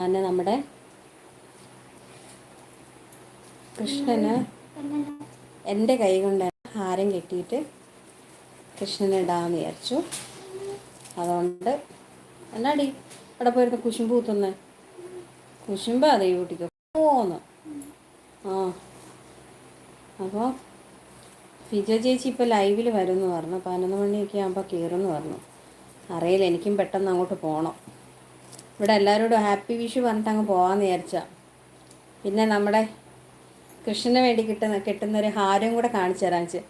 ഞാൻ നമ്മുടെ കൃഷ്ണന് എന്റെ കൈ കൊണ്ട് ഹാരം കെട്ടിയിട്ട് കൃഷ്ണന് ഇടാമെന്ന് വിചാരിച്ചു. അതുകൊണ്ട് എന്നാടി അവിടെ പോയിരുന്ന കുശുമ്പ് കുത്തുന്നേ? കുശുമ്പ അതെ കുട്ടിക്ക്. പോന്ന്. ആ. അപ്പോൾ ഫിജ ചേച്ചി ഇപ്പോൾ ലൈവിൽ വരുമെന്ന് പറഞ്ഞു. പതിനൊന്ന് മണിയൊക്കെ ആകുമ്പോൾ കയറുമെന്ന് പറഞ്ഞു. അറിയില്ല എനിക്കും പെട്ടെന്ന് അങ്ങോട്ട് പോകണം ഇവിടെ എല്ലാവരോടും ഹാപ്പി വിഷു പറഞ്ഞിട്ട് അങ്ങ് പോകാമെന്ന് വിചാരിച്ച. പിന്നെ നമ്മുടെ കൃഷ്ണന് വേണ്ടി കിട്ടുന്ന കിട്ടുന്നൊരു ഹാരം കൂടെ കാണിച്ചു തരാൻ വെച്ച്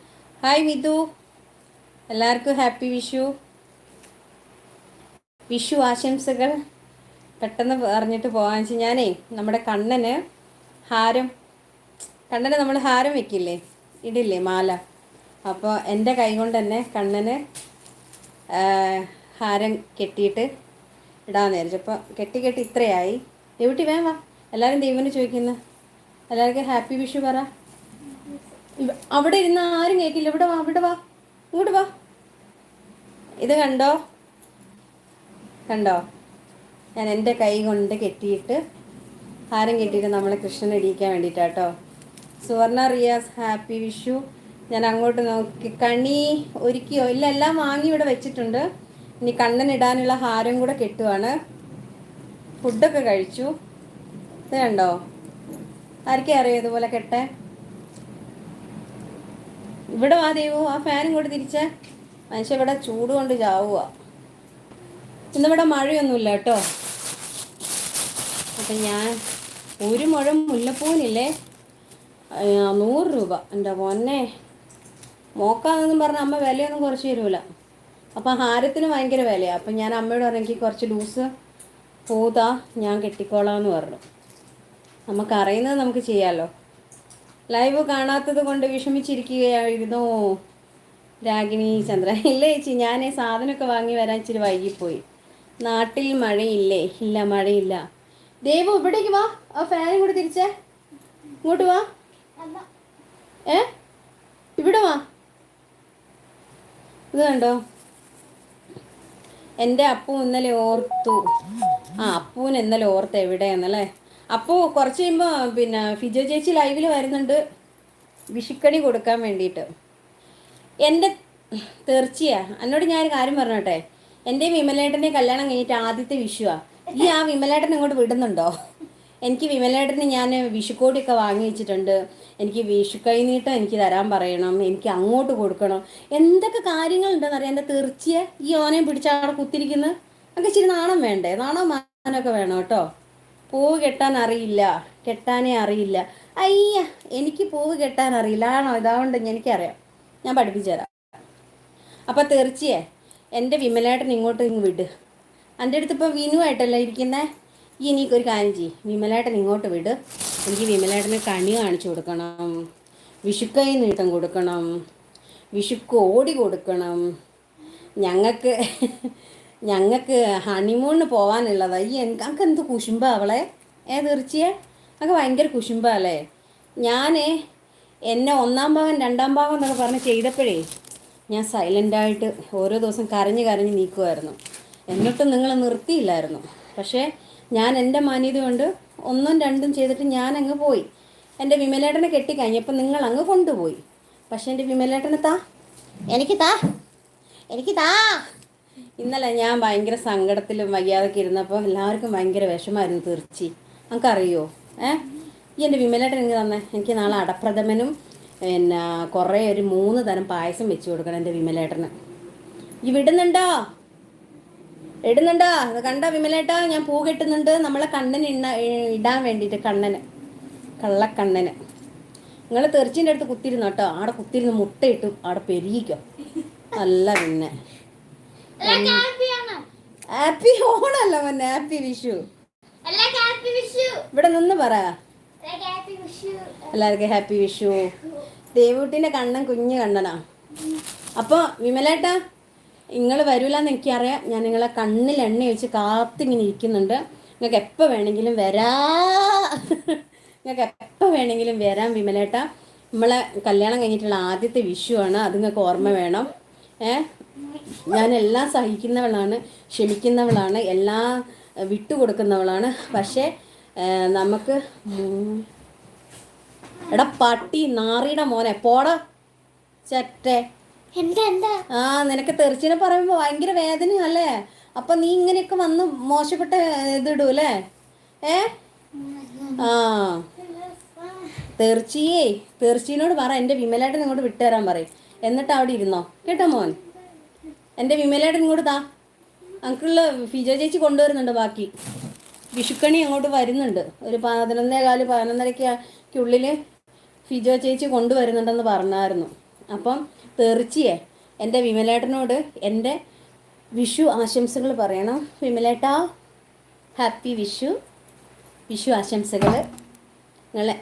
ഹായ് മിതു. എല്ലാവർക്കും ഹാപ്പി വിഷു. വിഷു ആശംസകൾ. പെട്ടെന്ന് പറഞ്ഞിട്ട് പോകാൻ വെച്ച് ഞാനേ നമ്മുടെ കണ്ണന് ഹാരം കണ്ണന് നമ്മൾ ഹാരം വെക്കില്ലേ? ഇടില്ലേ മാല. അപ്പോൾ എന്റെ കൈ കൊണ്ട് തന്നെ കണ്ണന് ഹാരം കെട്ടിയിട്ട് ഇടാന്ന് വിചാരിച്ചു അപ്പോൾ കെട്ടി കെട്ടി ഇത്രയായി. എവിട്ടി വേം എല്ലാവരും ദൈവന് ചോദിക്കുന്നു? എല്ലാവർക്കും ഹാപ്പി വിഷു പറ. അവിടെ ഇരുന്ന് ആരും കേൾക്കില്ല. ഇവിടെ വാ ഇവിടെ വാ. ഇങ്ങോട്ട് വാ. ഇത് കണ്ടോ? കണ്ടോ? ഞാൻ എന്റെ കൈ കൊണ്ട് കെട്ടിയിട്ട് ഹാരം കെട്ടിയിട്ട് നമ്മളെ കൃഷ്ണനെ ഇടിയിക്കാൻ വേണ്ടിയിട്ടാട്ടോ സുവർണ റിയാസ് ഹാപ്പി വിഷു. ഞാൻ അങ്ങോട്ട് നോക്കി. കണി ഒരുക്കിയോ? ഇല്ല എല്ലാം വാങ്ങി ഇവിടെ വെച്ചിട്ടുണ്ട്. ഇനി കണ്ണനിടാനുള്ള ഹാരം കൂടെ കെട്ടുവാണ്. ഫുഡൊക്കെ കഴിച്ചു. ഇത് കണ്ടോ? ആർക്കും അറിയോ ഇതുപോലെ കെട്ടെ? ഇവിടെ വാ ദൈവോ ആ ഫാനും കൂടെ തിരിച്ചേ. മനുഷ്യ ഇവിടെ ചൂട് കൊണ്ട് ചാവുക ഇന്നിവിടെ മഴയൊന്നുമില്ല കേട്ടോ. അപ്പം ഞാൻ ഒരു മുഴം മുല്ലപ്പൂവിനില്ലേ? നൂറ് രൂപ. എന്റെ പൊന്നെ. മോക്കാന്നൊന്നും പറഞ്ഞ അമ്മ വിലയൊന്നും കുറച്ച് തരൂല. അപ്പം ഹാരത്തിന് ഭയങ്കര വിലയാണ് അപ്പം ഞാൻ അമ്മയോട് പറഞ്ഞു കുറച്ച് ലൂസ് പൂതാ ഞാൻ കെട്ടിക്കോളാം എന്ന് പറഞ്ഞു. നമുക്കറിയുന്നത് നമുക്ക് ചെയ്യാമല്ലോ ലൈവ് കാണാത്തത് കൊണ്ട് വിഷമിച്ചിരിക്കുകയായിരുന്നു? രാഗിണി ചന്ദ്ര. ഇല്ല ചേച്ചി ഞാൻ സാധനമൊക്കെ വാങ്ങി വരാൻ ഇച്ചിരി വൈകിപ്പോയി. നാട്ടിൽ മഴയില്ലേ? ഇല്ല മഴയില്ല. ദേവു ഇവിടേക്ക് വാ. ആ ഫാനും കൂടെ തിരിച്ചേ. ഇങ്ങോട്ട് വാ. ഏ? ഇവിടെ വാ. ഇത് കണ്ടോ? എന്റെ അപ്പു ഇന്നലെ ഓർത്തു. ആ അപ്പൂന് ഇന്നലെ ഓർത്ത് എവിടെയാന്നല്ലേ അപ്പു കുറച്ച് കഴിയുമ്പോൾ പിന്നെ ഫിജോ ചേച്ചി ലൈവിൽ വരുന്നുണ്ട്. വിഷുക്കണി കൊടുക്കാൻ വേണ്ടിയിട്ട്. എന്റെ തീർച്ചയാ. എന്നോട് ഞാൻ കാര്യം പറഞ്ഞോട്ടെ? എന്റെ വിമലേട്ടന്റെ കല്യാണം കഴിഞ്ഞിട്ട് ആദ്യത്തെ വിഷുവാണ് ഈ ആ വിമലേട്ടൻ ഇങ്ങോട്ട് വിടുന്നുണ്ടോ? എനിക്ക് വിമലേട്ടന് ഞാൻ വിഷുക്കോടിയൊക്കെ വാങ്ങി വെച്ചിട്ടുണ്ട്. എനിക്ക് വിഷു കൈനീട്ടം എനിക്ക് തരാൻ പറയണം എനിക്ക് അങ്ങോട്ട് കൊടുക്കണം. എന്തൊക്കെ കാര്യങ്ങളുണ്ടെന്ന് അറിയാം എന്റെ തീർച്ചയെ ഈ ഓനയും പിടിച്ചാണ് കുത്തിരിക്കുന്നത് അങ്ങനെ ഇച്ചിരി നാണം വേണ്ടേ? നാണോ മാനൊക്കെ വേണം കേട്ടോ? പൂവ് കെട്ടാൻ അറിയില്ല. കെട്ടാനേ അറിയില്ല. അയ്യ എനിക്ക് പൂവ് കെട്ടാൻ അറിയില്ല. ആണോ? ഇതാകൊണ്ട് എനിക്കറിയാം. ഞാൻ പഠിപ്പിച്ചു തരാം. അപ്പം തീർച്ചയെ എന്റെ വിമലേട്ടൻ ഇങ്ങോട്ട് ഇങ്ങ് വിട്. എന്റെ അടുത്ത് ഇപ്പോൾ വിനു ആയിട്ടല്ലേ ഇരിക്കുന്നേ? ഈ എനിക്കൊരു കാര്യം ചെയ്യ്. വിമലേട്ടൻ ഇങ്ങോട്ട് വിട്. എനിക്ക് വിമലേട്ടന് കണി കാണിച്ചു കൊടുക്കണം. വിഷുക്കൈ നീട്ടം കൊടുക്കണം. വിഷുക്ക് ഓടി കൊടുക്കണം. ഞങ്ങൾക്ക് ഞങ്ങൾക്ക് ഹണിമൂണിന് പോകാനുള്ളതാ ഈ എനിക്ക് എന്ത് കുശുമ്പ അവളെ? ഏ തീർച്ചയെ? ഒക്കെ ഭയങ്കര കുശുമ്പ അല്ലേ? ഞാൻ എന്നെ ഒന്നാം ഭാഗം രണ്ടാം ഭാഗം എന്നൊക്കെ പറഞ്ഞ് ചെയ്തപ്പോഴേ ഞാൻ സൈലന്റായിട്ട് ഓരോ ദിവസം കരഞ്ഞ് കരഞ്ഞ് നീക്കുമായിരുന്നു എന്നിട്ടും നിങ്ങൾ നിർത്തിയില്ലായിരുന്നു. പക്ഷേ ഞാൻ എന്റെ മാന്യത കൊണ്ട് ഒന്നും രണ്ടും ചെയ്തിട്ട് ഞാൻ അങ്ങ് പോയി. എന്റെ വിമലേട്ടനെ കെട്ടിക്കഴിഞ്ഞപ്പോൾ നിങ്ങൾ അങ്ങ് കൊണ്ടുപോയി. പക്ഷേ എന്റെ വിമലേട്ടനെ താ. എനിക്ക് താ. എനിക്ക് താ. ഇന്നലെ ഞാൻ ഭയങ്കര സങ്കടത്തിലും വയ്യാതൊക്കെ ഇരുന്നപ്പോൾ എല്ലാവർക്കും ഭയങ്കര വിഷമായിരുന്നു തീർച്ചി. നമുക്കറിയോ ഏ? ഈ എന്റെ വിമലേട്ടൻ എനിക്ക് തന്നെ എനിക്ക് നാളെ അടപ്രഥമനും പിന്നെ കുറേ ഒരു മൂന്ന് തരം പായസം വെച്ച് കൊടുക്കണം എന്റെ വിമലേട്ടന്. ഈ വിടുന്നുണ്ടോ ഇടുന്നുണ്ടോ. അത് കണ്ടോ വിമലേട്ടാ ഞാൻ പൂ കെട്ടുന്നുണ്ട്. നമ്മളെ കണ്ണന് ഇണ്ണ ഇടാൻ വേണ്ടിയിട്ട് കണ്ണന്. കള്ളക്കണ്ണന്. നിങ്ങൾ തെറിച്ചിന്റെ അടുത്ത് കുത്തിരുന്നു കേട്ടോ അവിടെ കുത്തിരുന്ന് മുട്ടയിട്ടു അവിടെ പെരുകിക്കോ നല്ല പിന്നെ ഹാപ്പി ഓണല്ല മോനെ ഹാപ്പി വിഷു. ഇവിടെ നിന്ന് പറ. എല്ലാവർക്കും ഹാപ്പി വിഷു. ദേവൂട്ടിന്റെ കണ്ണൻ കുഞ്ഞു കണ്ണനാ. അപ്പൊ വിമലേട്ടാ നിങ്ങൾ വരൂലെന്ന് എനിക്കറിയാം. ഞാൻ നിങ്ങളെ കണ്ണിൽ എണ്ണ വെച്ച് കാത്തിങ്ങനെ ഇരിക്കുന്നുണ്ട്. നിങ്ങൾക്ക് എപ്പോൾ വേണമെങ്കിലും വരാ. നിങ്ങൾക്ക് എപ്പോൾ വേണമെങ്കിലും വരാം വിമലേട്ട. നമ്മളെ കല്യാണം കഴിഞ്ഞിട്ടുള്ള ആദ്യത്തെ വിഷു ആണ്. അത് നിങ്ങൾക്ക് ഓർമ്മ വേണം. ഏ? ഞാൻ എല്ലാം സഹിക്കുന്നവളാണ് ക്ഷമിക്കുന്നവളാണ് എല്ലാം വിട്ടുകൊടുക്കുന്നവളാണ്. പക്ഷേ നമുക്ക് എടാ പട്ടി നാറിയുടെ മോനെ പോടാ. ചറ്റേ ആ നിനക്ക് തെറിച്ചിനെ പറയുമ്പോ ഭയങ്കര വേദന അല്ലേ? അപ്പൊ നീ ഇങ്ങനെയൊക്കെ വന്ന് മോശപ്പെട്ട ഇതിടൂ അല്ലേ? ഏ? ആ. തെറിച്ചിയേ തെറിച്ചീനോട് പറ എന്റെ വിമലേട്ടൻ ഇങ്ങോട്ട് വിട്ടുതരാൻ പറയും. എന്നിട്ട് അവിടെ ഇരുന്നോ? കേട്ടോ മോൻ? എന്റെ വിമലേട്ടൻ ഇങ്ങോട്ട് താ. അങ്കിൾ ഫിജോ ചേച്ചി കൊണ്ടുവരുന്നുണ്ട് ബാക്കി. വിഷുക്കണി അങ്ങോട്ട് വരുന്നുണ്ട്. ഒരു പതിനൊന്നേ കാൽ പതിനൊന്നരയ്ക്കുള്ളിൽ ഫിജോ ചേച്ചി കൊണ്ടുവരുന്നുണ്ടെന്ന് പറഞ്ഞായിരുന്നു. അപ്പം തെറിച്ചിയേ എന്റെ വിമലേട്ടനോട് എന്റെ വിഷു ആശംസകൾ പറയണം. വിമലേട്ട ഹാപ്പി വിഷു. വിഷു ആശംസകൾ. നിങ്ങളെ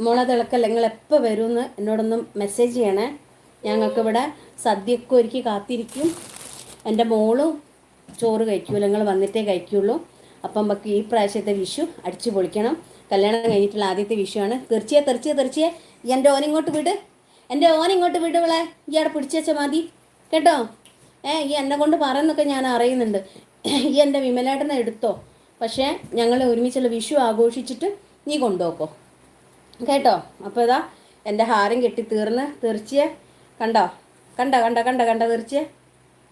മോളെ തിളക്കല്ല? നിങ്ങൾ എപ്പോൾ വരുമെന്ന് എന്നോടൊന്ന് മെസ്സേജ് ചെയ്യണേ. ഞങ്ങൾക്കിവിടെ സദ്യയൊക്കെ ഒരുക്കി കാത്തിരിക്കും. എന്റെ മോളും ചോറ് കഴിക്കൂല. നിങ്ങൾ വന്നിട്ടേ കഴിക്കുള്ളൂ. അപ്പം നമുക്ക് ഈ പ്രാവശ്യത്തെ വിഷു അടിച്ചു പൊളിക്കണം. കല്യാണം കഴിഞ്ഞിട്ടുള്ള ആദ്യത്തെ വിഷുവാണ്. തീർച്ചയായും തീർച്ചയായും തീർച്ചയായും. എന്റെ ഓനിങ്ങോട്ട് വിട്. എന്റെ ഓൻ ഇങ്ങോട്ട് വിടുവളെ ഈ അവിടെ പിടിച്ചുവെച്ചാൽ മതി. കേട്ടോ? ഏ ഈ എന്നെ കൊണ്ട് പറയുന്നൊക്കെ ഞാൻ അറിയുന്നുണ്ട്. ഈ എന്റെ വിമലേട്ടനെ എടുത്തോ. പക്ഷേ ഞങ്ങൾ ഒരുമിച്ചുള്ള വിഷു ആഘോഷിച്ചിട്ട് നീ കൊണ്ടുപോക്കോ. കേട്ടോ? അപ്പോൾ ഇതാ എന്റെ ഹാരം കെട്ടി തീർന്ന് തീർച്ചയെ. കണ്ടോ? കണ്ടോ കണ്ടോ കണ്ടോ കണ്ടോ തീർച്ചയെ?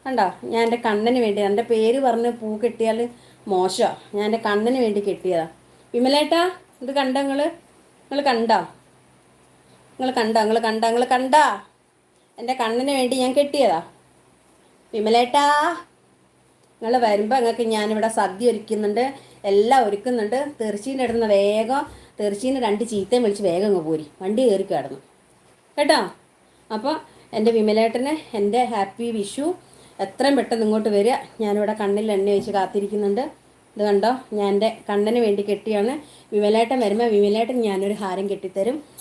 കണ്ടോ? ഞാൻ എന്റെ കണ്ണന് വേണ്ടി എന്റെ പേര് പറഞ്ഞ് പൂ കെട്ടിയാൽ മോശമാണ് ഞാൻ എന്റെ കണ്ണന് വേണ്ടി കെട്ടിയതാ. വിമലേട്ടാ ഇത് കണ്ടോ നിങ്ങൾ നിങ്ങൾ കണ്ടോ? നിങ്ങൾ കണ്ട നിങ്ങൾ കണ്ട നിങ്ങൾ കണ്ടാ. എന്റെ കണ്ണിന് വേണ്ടി ഞാൻ കെട്ടിയതാ. വിമലേട്ടാ. നിങ്ങൾ വരുമ്പോൾ നിങ്ങൾക്ക് ഞാനിവിടെ സദ്യ ഒരുക്കുന്നുണ്ട് എല്ലാം ഒരുക്കുന്നുണ്ട്. തെറിച്ചീന്റെ അടുത്ത് വേഗം തെറിച്ചീന്റെ രണ്ട് ചീത്തയും വിളിച്ച് വേഗം അങ്ങ് പോരി. വണ്ടി കയറി കിടന്നു. കേട്ടോ? അപ്പോൾ എന്റെ വിമലേട്ടന് എന്റെ ഹാപ്പി വിഷു എത്രയും പെട്ടെന്ന് ഇങ്ങോട്ട് വരിക. ഞാനിവിടെ കണ്ണിൽ എണ്ണ വെച്ച് കാത്തിരിക്കുന്നുണ്ട്. ഇത് കണ്ടോ? ഞാൻ എന്റെ കണ്ണന് വേണ്ടി കെട്ടിയാണ്. വിമലേട്ടൻ വരുമ്പോൾ വിമലേട്ടൻ ഞാനൊരു ഹാരം കെട്ടിത്തരും.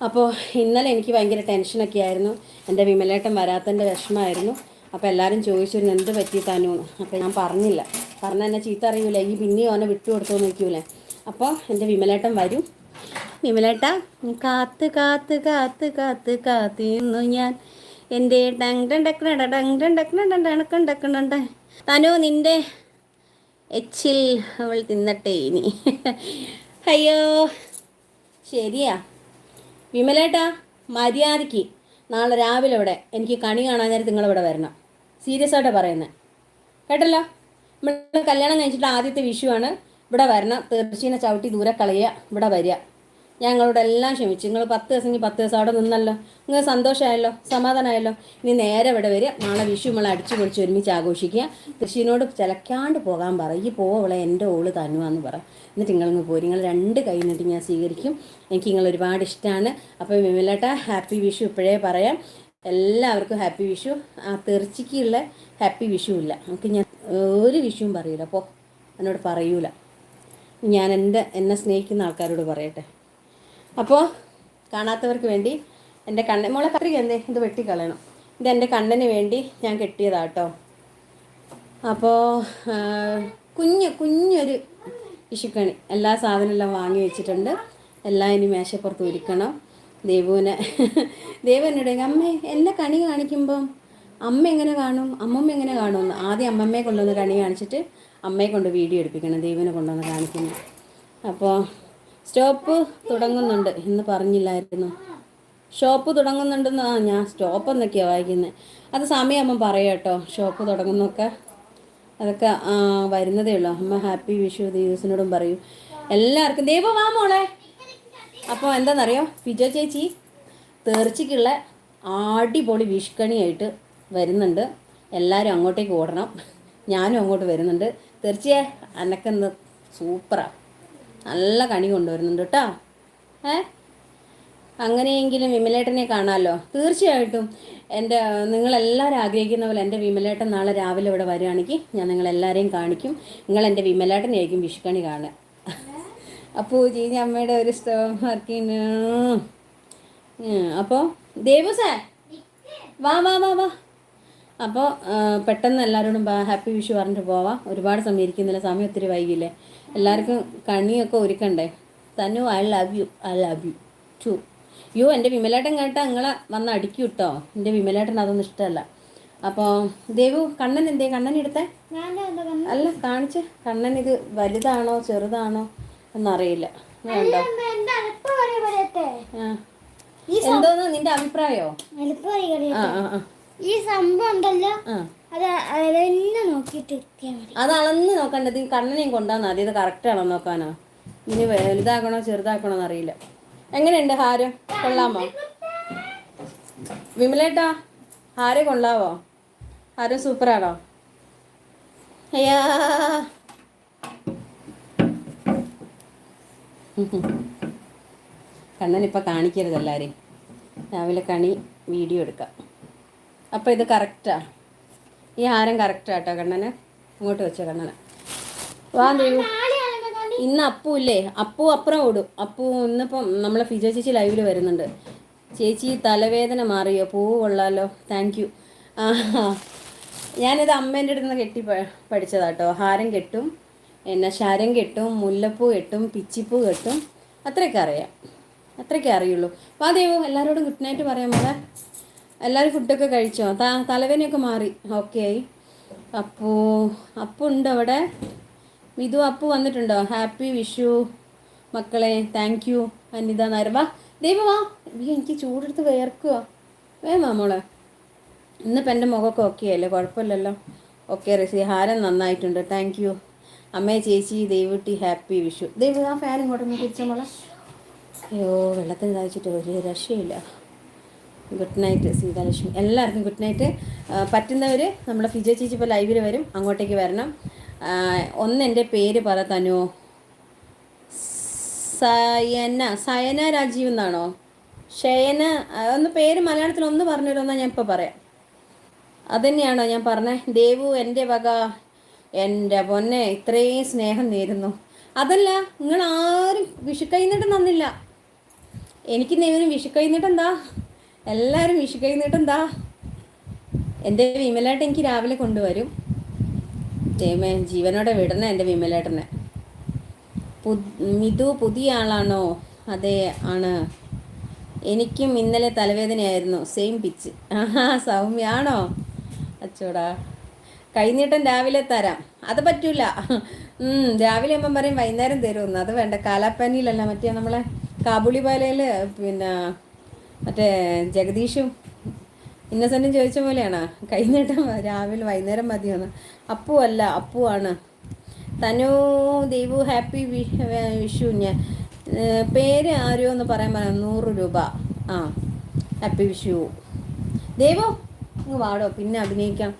അപ്പോൾ ഇന്നലെ എനിക്ക് ഭയങ്കര ടെൻഷനൊക്കെ ആയിരുന്നു എന്റെ വിമലേട്ടൻ വരാത്തതിന്റെ വിഷമമായിരുന്നു അപ്പോൾ എല്ലാവരും ചോദിച്ചിരുന്നു എന്ത് പറ്റി തനു അപ്പോൾ ഞാൻ പറഞ്ഞില്ല പറഞ്ഞ എന്നെ ചീത്ത അറിയൂല ഈ പിന്നെയും അവനെ വിട്ടു കൊടുത്തു നോക്കൂലേ അപ്പോൾ എന്റെ വിമലേട്ടൻ വരും വിമലേട്ട കാത്ത് കാത്ത് കാത്ത് കാത്ത് കാത്തിന്നു ഞാൻ എന്റെ ഡങ് ടക്കണണ്ട തനു നിന്റെ എച്ചിൽ അവൾ തിന്നട്ടെ ഇനി അയ്യോ ശരിയാ വിമലേട്ടാ മര്യാദയ്ക്ക്. നാളെ രാവിലെ ഇവിടെ. എനിക്ക് കണി കാണാൻ നേരം നിങ്ങളിവിടെ വരണം. സീരിയസ് ആയിട്ട് പറയുന്നത് കേട്ടല്ലോ? നമ്മൾ കല്യാണം കഴിച്ചിട്ട് ആദ്യത്തെ വിഷുവാണ് ഇവിടെ വരണം. തീർച്ചയായും ചവിട്ടി ദൂരെ കളയുക. ഇവിടെ വരിക. ഞങ്ങളോട് എല്ലാം ക്ഷമിച്ചു. നിങ്ങൾ പത്ത് ദിവസം ഇനി പത്ത് ദിവസം അവിടെ നിന്നല്ലോ. നിങ്ങൾ സന്തോഷമായല്ലോ സമാധാനമായല്ലോ. ഇനി നേരെ ഇവിടെ വരിക. നാളെ വിഷു നമ്മൾ അടിച്ചു പൊളിച്ച് ഒരുമിച്ച് ആഘോഷിക്കുക. കൃഷിനോട് ചിലക്കാണ്ട് പോകാൻ പറ. ഈ പോവളെ എന്റെ ഓൾ തന്നുവാന്ന് പറ. എന്നിട്ട് നിങ്ങളിങ്ങ് പോരും. നിങ്ങൾ രണ്ട് കൈ നീട്ടി ഞാൻ സ്വീകരിക്കും. എനിക്ക് നിങ്ങൾ ഒരുപാട് ഇഷ്ടമാണ് അപ്പോൾ വിമലേട്ട ഹാപ്പി വിഷു ഇപ്പോഴേ പറയാം. എല്ലാവർക്കും ഹാപ്പി വിഷു. ആ തെറിച്ചിക്കുള്ള ഹാപ്പി വിഷു ഇല്ല. നമുക്ക് ഞാൻ ഒരു വിഷുവും പറയൂല. അപ്പോൾ എന്നോട് പറയൂല. ഞാൻ എന്റെ എന്നെ സ്നേഹിക്കുന്ന ആൾക്കാരോട് പറയട്ടെ. അപ്പോൾ കാണാത്തവർക്ക് വേണ്ടി എന്റെ കണ്ണൻ മോളെ കത്രിക എന്തേ? ഇത് വെട്ടിക്കളയണം. ഇത് എന്റെ കണ്ണന് വേണ്ടി ഞാൻ കെട്ടിയതാട്ടോ. അപ്പോൾ കുഞ്ഞ് കുഞ്ഞൊരു വിഷുക്കണി എല്ലാ സാധനമെല്ലാം വാങ്ങി വെച്ചിട്ടുണ്ട്. എല്ലാം ഇനി മേശപ്പുറത്ത് ഒരുക്കണം. ദേവുവിനെ ദേവു എന്നോട് അമ്മേ എന്നെ കണി കാണിക്കുമ്പം അമ്മ എങ്ങനെ കാണും? അമ്മമ്മ എങ്ങനെ കാണുമെന്ന്. ആദ്യം അമ്മമ്മയെ കൊണ്ടുവന്ന് കണി കാണിച്ചിട്ട് അമ്മയെ കൊണ്ട് വീഡിയോ എടുപ്പിക്കണം ദേവിനെ കൊണ്ടുവന്ന് കാണിക്കുന്നു. അപ്പോൾ സ്റ്റോപ്പ് തുടങ്ങുന്നുണ്ട് എന്ന് പറഞ്ഞില്ലായിരുന്നു. ഷോപ്പ് തുടങ്ങുന്നുണ്ടെന്ന് ആ ഞാൻ സ്റ്റോപ്പ് എന്നൊക്കെയാണ് വായിക്കുന്നത് അത് സമയമാകുമ്പം പറയാം കേട്ടോ ഷോപ്പ് തുടങ്ങുന്നൊക്കെ. അതൊക്കെ വരുന്നതേ ഉള്ളൂ. അമ്മ ഹാപ്പി വിഷു ദീവസിനോടും പറയും. എല്ലാവർക്കും ദൈവം വാ മോളെ. അപ്പോൾ എന്താണെന്നറിയോ വിജയ ചേച്ചി തേർച്ചയ്ക്കുള്ള അടിപൊളി വിഷുക്കണിയായിട്ട് വരുന്നുണ്ട്. എല്ലാവരും അങ്ങോട്ടേക്ക് ഓടണം. ഞാനും അങ്ങോട്ട് വരുന്നുണ്ട്. തീർച്ചയായും അനക്കെന്ന് സൂപ്പറാണ് നല്ല കണി കൊണ്ടുവരുന്നുണ്ട് കേട്ടോ. ഏ? അങ്ങനെയെങ്കിലും വിമലേട്ടനെ കാണാമല്ലോ തീർച്ചയായിട്ടും. എന്റെ നിങ്ങളെല്ലാവരും ആഗ്രഹിക്കുന്ന പോലെ എന്റെ വിമലേട്ടൻ നാളെ രാവിലെ ഇവിടെ വരികയാണെങ്കിൽ ഞാൻ നിങ്ങളെല്ലാവരെയും കാണിക്കും. നിങ്ങൾ എന്റെ വിമലേട്ടനെയായിരിക്കും വിഷുക്കണി കാണുക. അപ്പോൾ ചീഞ്ഞ അമ്മയുടെ ഒരു സ്ഥലം അപ്പോൾ ദേവസേ വാ വാ വാ വാ. അപ്പോൾ പെട്ടെന്ന് എല്ലാവരോടും ഹാപ്പി വിഷു പറഞ്ഞിട്ട് പോവാം. ഒരുപാട് സമയം ഇരിക്കുന്നില്ല സമയം ഒത്തിരി വൈകില്ലേ എല്ലാവർക്കും കണ്ണിയൊക്കെ ഒരുക്കണ്ടേ? തന്നു I love you I love you too യോ എന്റെ വിമലേട്ടൻ കേട്ടാൽ നിങ്ങളെ വന്ന് അടിക്കും കേട്ടോ എന്റെ വിമലേട്ടൻ അതൊന്നും ഇഷ്ടമല്ല അപ്പോൾ ദേവു കണ്ണൻ എന്തേ? കണ്ണൻ എടുത്തേ അല്ല കാണിച്ച്. കണ്ണൻ ഇത് വലുതാണോ ചെറുതാണോ എന്നറിയില്ല. വേണ്ടോ എന്തോന്ന്? നിന്റെ അഭിപ്രായോ? ആ ആ ആ. ഈ സംഭവം ഉണ്ടല്ലോ. അത് അളന്ന് നോക്കണ്ടത് കണ്ണനെയും കൊണ്ടാന്ന് ആദ്യം ഇത് കറക്റ്റ് ആണോ നോക്കാനോ? ഇനി വലുതാക്കണോ ചെറുതാക്കണോന്ന് അറിയില്ല. എങ്ങനെയുണ്ട് ഹാരം? കൊള്ളാമോ? വിമലേട്ടാ ഹാരം കൊള്ളാവോ? ഹാരം സൂപ്പറാണോ? അയ്യാ. കണ്ണനിപ്പോൾ കാണിക്കരുത് എല്ലാവരെയും രാവിലെ കണി വീഡിയോ എടുക്കാം. അപ്പോൾ ഇത് കറക്റ്റാ. ഈ ഹാരം കറക്റ്റാ കേട്ടോ കണ്ണന്. അങ്ങോട്ട് വെച്ചോ കണ്ണന്. വാ ദേവു. ഇന്ന് അപ്പു ഇല്ലേ? അപ്പു അപ്പുറം ഓടും. അപ്പു ഇന്നിപ്പം നമ്മളെ ഫിജോ ചേച്ചി ലൈവിൽ വരുന്നുണ്ട്. ചേച്ചി തലവേദന മാറിയോ? പൂവ് കൊള്ളാലോ. താങ്ക് യു ആ ഞാനിത് അമ്മേന്റെ അടുത്ത് നിന്ന് കെട്ടി പഠിച്ചതാട്ടോ ഹാരം കെട്ടും എന്നെ ശരം കെട്ടും മുല്ലപ്പൂ കെട്ടും പിച്ചിപ്പൂ കെട്ടും. അത്രയൊക്കെ അറിയാം. അത്രയൊക്കെ അറിയുള്ളൂ. വാ ദേവു എല്ലാവരോടും ഗുഡ് നൈറ്റ് പറയാം മോളെ. എല്ലാവരും ഫുഡൊക്കെ കഴിച്ചോ? ത തലവേനയൊക്കെ മാറി. ഓക്കെ. അപ്പോൾ അപ്പൂ ഉണ്ട് അവിടെ. മിതു അപ്പു വന്നിട്ടുണ്ടോ? ഹാപ്പി വിഷു മക്കളെ താങ്ക് യു അനിത നരവാ. ദൈവമാ എനിക്ക് ചൂടെടുത്ത് വേർക്കുക വേണോ മോളെ. ഇന്നിപ്പോൾ എന്റെ മുഖമൊക്കെ ഓക്കെ അല്ലേ? കുഴപ്പമില്ലല്ലോ. ഓക്കെ റസി. ഹാരം നന്നായിട്ടുണ്ട്. താങ്ക് യു അമ്മേ ചേച്ചി ദൈവട്ടി ഹാപ്പി വിഷു. ദൈവം ആ ഫാൻ ഇങ്ങോട്ടൊന്ന് തിരിച്ച മോളെ. അയ്യോ വെള്ളത്തിന് തയ്ച്ചിട്ട് ഒരു രക്ഷയില്ല. Good night Seethalakshmi. എല്ലാവർക്കും ഗുഡ് നൈറ്റ് പറ്റുന്നവർ നമ്മുടെ ഫിജോ ചേച്ചി ഇപ്പോൾ ലൈവിൽ വരും. അങ്ങോട്ടേക്ക് വരണം. ഒന്ന് എന്റെ പേര് പറ തനുവോ സയന സയന രാജീവ് എന്നാണോ? ഷയന ഒന്ന് പേര് മലയാളത്തിൽ ഒന്ന് പറഞ്ഞു ഞാൻ ഇപ്പോൾ പറയാം. അതന്നെയാണോ ഞാൻ പറഞ്ഞത് ദേവു എന്റെ വക എന്റെ പൊന്നെ ഇത്രയും സ്നേഹം നേരുന്നു. അതല്ല നിങ്ങൾ ആരും വിഷു നന്നില്ല എനിക്ക് നേരും വിഷു കൈനീട്ട് എന്താ? എല്ലാവരും വിഷു കഴിഞ്ഞിട്ട് എന്താ? എന്റെ വിമലേട്ട എനിക്ക് രാവിലെ കൊണ്ടുവരും. ദൈവമേ ജീവനോടെ വിടുന്ന എന്റെ വിമലേട്ടനെ. പു- മിതു പുതിയ ആളാണോ? അതെ ആണ്. എനിക്കും ഇന്നലെ തലവേദനയായിരുന്നു. സെയിം പിച്ച് ആഹാ സൗമ്യാണോ അച്ചോടാ. കൈനീട്ടം രാവിലെ തരാം. അത് പറ്റൂല. രാവിലെ ആകുമ്പം പറയും വൈകുന്നേരം തരുമെന്ന് അത് വേണ്ട. കാലാപ്പാനിയിലല്ല മറ്റേ നമ്മളെ കാബുളി പാലയിൽ പിന്നെ മറ്റേ ജഗദീഷും ഇന്നസെന്റും ചോദിച്ച പോലെയാണ്? കൈനീട്ടം രാവിലെ വൈകുന്നേരം മതിയെന്ന്. അപ്പു അല്ല അപ്പു തനു ദൈവു ഹാപ്പി വിഷു ഞാൻ പേര് ആരോ എന്ന് പറയാൻ പറയാം നൂറ് രൂപ. ആ ഹാപ്പി വിഷു. ദൈവു അങ്ങ് വാടോ പിന്നെ അഭിനയിക്കാം.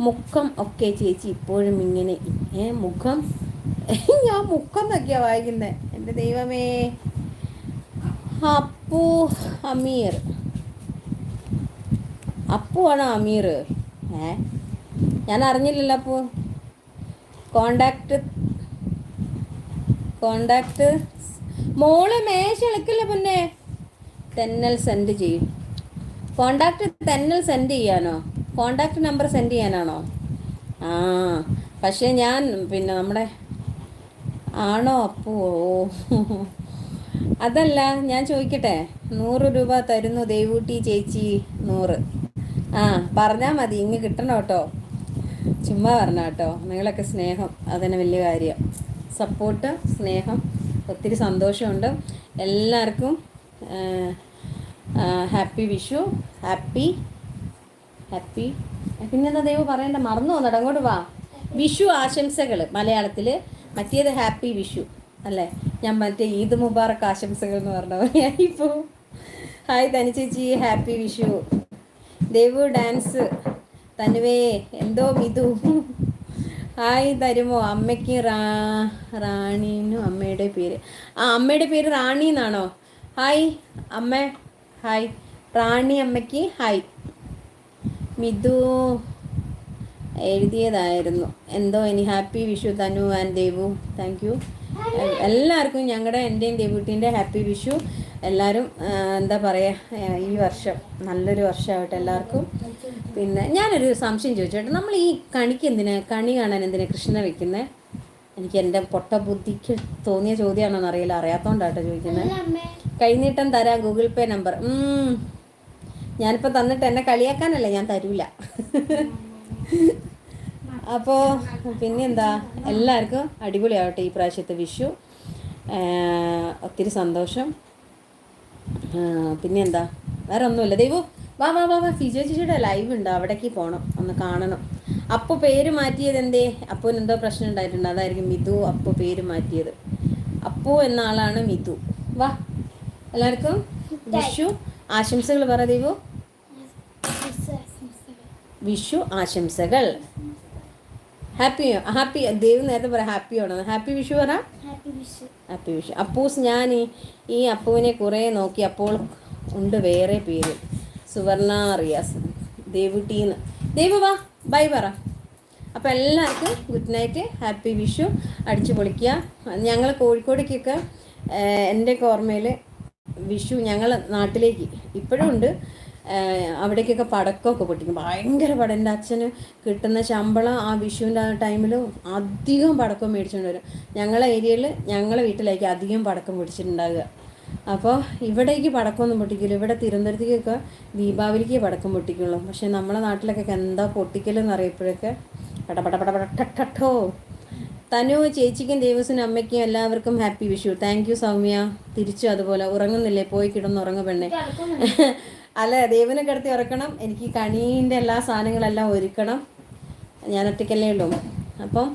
മുഖം ഒക്കെ ചേച്ചി ഇപ്പോഴും ഇങ്ങനെ ഏ മുഖം? ഞാൻ മുഖം എന്നൊക്കെയാണ് വായിക്കുന്നത് എന്റെ ദൈവമേ. അപ്പു അമീർ. അപ്പു ആണോ അമീർ? ഏ? ഞാൻ അറിഞ്ഞില്ലല്ലോ അപ്പു. Contact contact. മോൾ മേശ ഇളക്കില്ല പിന്നെ? തെന്നൽ സെൻഡ് ചെയ്യും. കോണ്ടാക്ട് തെന്നൽ സെൻഡ് ചെയ്യാനോ? കോണ്ടാക്ട് നമ്പർ സെൻഡ് ചെയ്യാനാണോ? ആ പക്ഷേ ഞാൻ പിന്നെ നമ്മുടെ ആണോ അപ്പു? ഓ. അതല്ല ഞാൻ ചോദിക്കട്ടെ? നൂറ് രൂപ തരുന്നു ദേവൂട്ടി ചേച്ചി നൂറ്. ആ പറഞ്ഞാൽ മതി ഇങ്ങ് കിട്ടണം കേട്ടോ. ചുമ്മാ പറഞ്ഞ കേട്ടോ. നിങ്ങളൊക്കെ സ്നേഹം അതന്നെ വലിയ കാര്യം. സപ്പോർട്ട് സ്നേഹം ഒത്തിരി സന്തോഷമുണ്ട്. എല്ലാവർക്കും ഹാപ്പി വിഷു ഹാപ്പി ഹാപ്പി. പിന്നെന്താ ദൈവം പറയണ്ട? മറന്നു വന്നട അങ്ങോട്ട് വാ. വിഷു ആശംസകൾ മലയാളത്തിൽ മറ്റേത് ഹാപ്പി വിഷു അല്ലേ? ഞാൻ മറ്റേ ഈദ് മുബാറക്ക് ആശംസകൾ എന്ന് പറഞ്ഞ ഇപ്പോൾ ഹായ് തനി ചേച്ചി ഹാപ്പി വിഷു. ദേവു ഡാൻസ്. തനുവേ എന്തോ മിതു ഹായ് തരുമോ അമ്മയ്ക്ക് റാ റാണിനും അമ്മയുടെ പേര്. ആ അമ്മയുടെ പേര് റാണി എന്നാണോ? ഹായ് അമ്മ ഹായ്. റാണി അമ്മയ്ക്ക് ഹായ്. മിതു എഴുതിയതായിരുന്നു. എന്തോ ഇനി happy Vishu Thanu and Devu. Thank you. എല്ലാവർക്കും ഞങ്ങളുടെ എന്റെയും ദേവൂട്ടീന്റെ ഹാപ്പി വിഷു. എല്ലാവരും എന്താ പറയുക ഈ വർഷം നല്ലൊരു വർഷമാവട്ടെ എല്ലാവർക്കും. പിന്നെ ഞാനൊരു സംശയം ചോദിച്ചോട്ടെ നമ്മൾ ഈ കണിക്ക് എന്തിനാ കണി കാണാൻ എന്തിനാ കൃഷ്ണ വെക്കുന്നത് എനിക്ക് എന്റെ പൊട്ട ബുദ്ധിക്ക് തോന്നിയ ചോദ്യമാണോന്ന് അറിയില്ല അറിയാത്തോണ്ടാട്ടോ ചോദിക്കുന്നത് കഴിഞ്ഞിട്ടും കൈനീട്ടം തരാം ഗൂഗിൾ പേ നമ്പർ. ഞാനിപ്പോൾ തന്നിട്ട് എന്നെ കളിയാക്കാനല്ല ഞാൻ തരൂല. അപ്പോൾ പിന്നെന്താ? എല്ലാവർക്കും അടിപൊളിയാവട്ടെ ഈ പ്രാവശ്യത്തെ വിഷു. ഒത്തിരി സന്തോഷം. പിന്നെന്താ? വേറെ ഒന്നുമില്ല ദൈവോ വാ വാ വാ വാ. ഫിജോ ചേച്ചിയുടെ ലൈവ് ഉണ്ട്. അവിടേക്ക് പോകണം ഒന്ന് കാണണം. അപ്പോൾ പേര് മാറ്റിയത് എന്തേ? അപ്പോൾ എന്തോ പ്രശ്നം ഉണ്ടായിട്ടുണ്ട്. അതായിരിക്കും മിഥു അപ്പോൾ പേര് മാറ്റിയത്. അപ്പു എന്ന ആളാണ് മിതു വാ. എല്ലാവർക്കും വിഷു ആശംസകൾ പറ ദൈവോ. വിഷു ആശംസകൾ. ഹാപ്പി ഹാപ്പി ദൈവം നേരത്തെ പറയാം ഹാപ്പി ആണോ? ഹാപ്പി വിഷു പറ. ഹാപ്പി വിഷു. അപ്പൂസ് ഞാൻ ഈ- അപ്പുവിനെ കുറേ നോക്കി അപ്പോൾ ഉണ്ട് വേറെ പേര്. സുവർണ റിയാസ്. ദേവുട്ടീന്ന്. ദേവു വാ ബൈ പറ. അപ്പോൾ എല്ലാവർക്കും ഗുഡ് നൈറ്റ് ഹാപ്പി വിഷു. അടിച്ചു പൊളിക്കുക ഞങ്ങൾ കോഴിക്കോടേക്കൊക്കെ എന്റെ ഓർമ്മയിൽ വിഷു ഞങ്ങൾ നാട്ടിലേക്ക് ഇപ്പോഴും ഉണ്ട്. അവിടേക്കൊക്കെ പടക്കമൊക്കെ പൊട്ടിക്കും. ഭയങ്കര പടം. എന്റെ അച്ഛന് കിട്ടുന്ന ശമ്പളം ആ വിഷുവിന്റെ ആ ടൈമിൽ അധികം പടക്കം മേടിച്ചുകൊണ്ട് വരും. ഞങ്ങളെ ഏരിയയിൽ ഞങ്ങളെ വീട്ടിലേക്ക് അധികം പടക്കം പിടിച്ചിട്ടുണ്ടാകുക അപ്പോൾ ഇവിടേക്ക് പടക്കമൊന്നും പൊട്ടിക്കില്ല. ഇവിടെ തിരുവനന്തപുരത്തേക്കൊക്കെ ദീപാവലിക്ക് പടക്കം പൊട്ടിക്കുള്ളൂ. പക്ഷേ നമ്മളെ നാട്ടിലൊക്കെ എന്താ പൊട്ടിക്കലെന്ന് അറിയപ്പോഴൊക്കെ പട പട പട പട ടട്ടോ തനു ചേച്ചിക്കും ദേവസിനും അമ്മയ്ക്കും എല്ലാവർക്കും happy Vishu. Thank you Soumya. തിരിച്ചു അതുപോലെ. ഉറങ്ങുന്നില്ലേ? പോയി കിടന്ന് ഉറങ്ങ പെണ്ണെ. അല്ല ദേവനെ കിടത്തി ഉറക്കണം. എനിക്ക് കണീന്റെ എല്ലാ സാധനങ്ങളെല്ലാം ഒരുക്കണം. ഞാൻ ഒറ്റയ്ക്കല്ലേ ഉണ്ടോ അപ്പം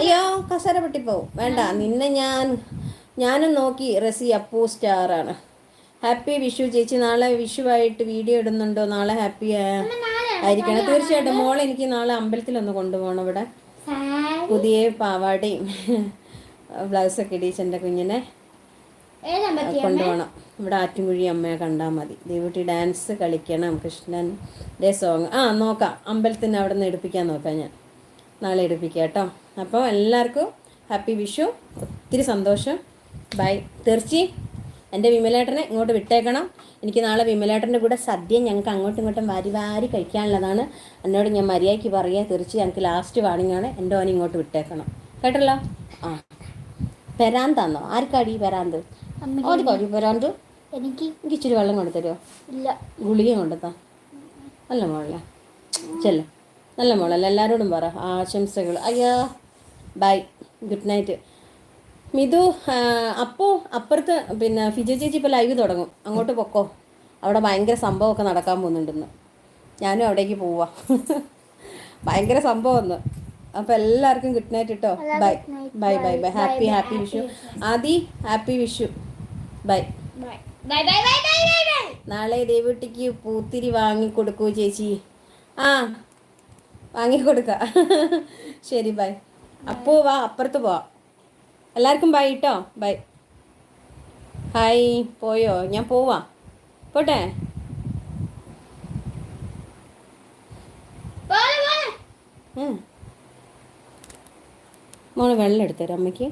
അയ്യോ കസര പൊട്ടിപ്പോവും. വേണ്ട നിന്നെ ഞാൻ ഞാനും നോക്കി റസി അപ്പൂ സ്റ്റാറാണ് ഹാപ്പി വിഷു. ചേച്ചി നാളെ വിഷുവായിട്ട് വീഡിയോ ഇടുന്നുണ്ടോ? നാളെ ഹാപ്പി ആയിരിക്കണം. തീർച്ചയായിട്ടും. മോളെ എനിക്ക് നാളെ അമ്പലത്തിലൊന്ന് കൊണ്ടുപോകണം ഇവിടെ. പുതിയ പാവാടയും ബ്ലൗസൊക്കെ ഇടിച്ച് എന്റെ കുഞ്ഞിനെ. കൊണ്ടുപോകണം. ഇവിടെ ആറ്റുംകുഴി അമ്മയെ കണ്ടാൽ മതി. ദേവുട്ടി ഡാൻസ് കളിക്കണം. കൃഷ്ണന്റെ സോങ് ആ നോക്കാം. അമ്പലത്തിന് അവിടെ നിന്ന് എടുപ്പിക്കാൻ നോക്കാം ഞാൻ. നാളെ എടുപ്പിക്കാം കേട്ടോ. അപ്പോൾ എല്ലാവർക്കും ഹാപ്പി വിഷു. ഒത്തിരി സന്തോഷം. ബൈ. തീർച്ചി. എന്റെ വിമലേട്ടനെ ഇങ്ങോട്ട് വിട്ടേക്കണം. എനിക്ക് നാളെ വിമലേട്ടന്റെ കൂടെ സദ്യ ഞങ്ങൾക്ക് അങ്ങോട്ടും ഇങ്ങോട്ടും വാരി വാരി കഴിക്കാനുള്ളതാണ്. എന്നോട് ഞാൻ മര്യാദയ്ക്ക് പറയുക. തീർച്ചയായും ഞങ്ങൾക്ക് ലാസ്റ്റ് വാണിങ്ങാണ് എന്റെ ഓനെ ഇങ്ങോട്ട് വിട്ടേക്കണം. കേട്ടല്ലോ? ആ. പെരാന്താന്നോ? ആർക്കാടി പെരാന്ത്? ആർക്കാടി വരാണ്ട് എനിക്ക് എനിക്ക് ഇച്ചിരി വെള്ളം കൊണ്ടു തരുമോ ഇല്ല. ഗുളിക കൊണ്ടുത്താ നല്ല മോളല്ലേ? ചെല്ല. നല്ല മോളല്ലേ? എല്ലാവരോടും പറ. ആശംസകൾ അയ്യാ. ബൈ. Good night. മിതു അപ്പോൾ അപ്പു അപ്പുറത്ത് പിന്നെ ഫിജു ചേച്ചി ഇപ്പോൾ ലൈവ് തുടങ്ങും. അങ്ങോട്ട് പൊക്കോ. അവിടെ ഭയങ്കര സംഭവമൊക്കെ നടക്കാൻ പോകുന്നുണ്ടെന്ന്. ഞാനും അവിടേക്ക് പോവാ. ഭയങ്കര സംഭവം ഒന്ന് അപ്പോൾ എല്ലാവർക്കും ഗുഡ് നൈറ്റ്. കേട്ടോ bye bye. Bye. Bye. Happy happy Vishu. Adhi happy Vishu. Bye. Bye. Bye bye bye bye നാളെ ദേവട്ടിക്ക് പൂത്തിരി വാങ്ങി കൊടുക്കൂ ചേച്ചി? ആ വാങ്ങി കൊടുക്ക. ശരി ബൈ. അപ്പോ വാ അപ്പുറത്ത് പോവാ. എല്ലാവർക്കും ബൈ കേട്ടോ ബൈ. ഹായ് പോയോ? ഞാൻ പോവാ. പോട്ടെ? മോൾ വെള്ളം എടുത്തരാം അമ്മയ്ക്ക്.